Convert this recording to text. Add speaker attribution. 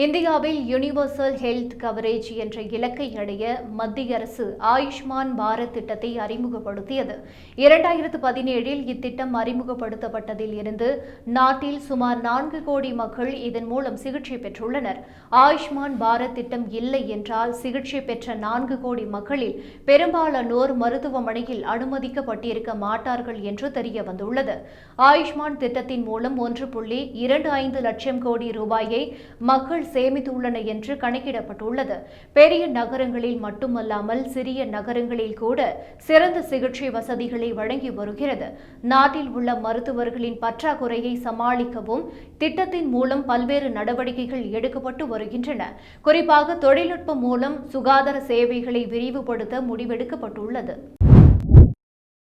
Speaker 1: இந்தியாவில் universal health coverage என்ற இலக்கை அடைய மத்திய அரசு ஆயுஷ்மான் பாரத் திட்டத்தை அறிமுகப்படுத்தியது. இரண்டாயிரத்து பதினேழில் இத்திட்டம் அறிமுகப்படுத்தப்பட்டதில் இருந்து நாட்டில் சுமார் நான்கு கோடி மக்கள் இதன் மூலம் சிகிச்சை பெற்றுள்ளனர். ஆயுஷ்மான் பாரத் திட்டம் இல்லை என்றால் சிகிச்சை பெற்ற நான்கு கோடி மக்களில் பெரும்பாலானோர் மருத்துவமனையில் அனுமதிக்கப்பட்டிருக்க மாட்டார்கள் என்று தெரிய வந்துள்ளது ஆயுஷ்மான் திட்டத்தின் மூலம் ஒன்று புள்ளி இரண்டு ஐந்து லட்சம் கோடி ரூபாயை மக்கள் மக்கள் சேமித்துள்ளன என்று கணக்கிடப்பட்டுள்ளது. பெரிய நகரங்களில் மட்டுமல்லாமல் சிறிய நகரங்களில் கூட சிறந்த சிகிச்சை வசதிகளை வழங்கி வருகிறது. நாட்டில் உள்ள மருத்துவர்களின் பற்றாக்குறையை சமாளிக்கவும் திட்டத்தின் மூலம் பல்வேறு நடவடிக்கைகள் எடுக்கப்பட்டு வருகின்றன. குறிப்பாக தொழில்நுட்பம் மூலம் சுகாதார சேவைகளை விரிவுபடுத்த முடிவெடுக்கப்பட்டுள்ளது.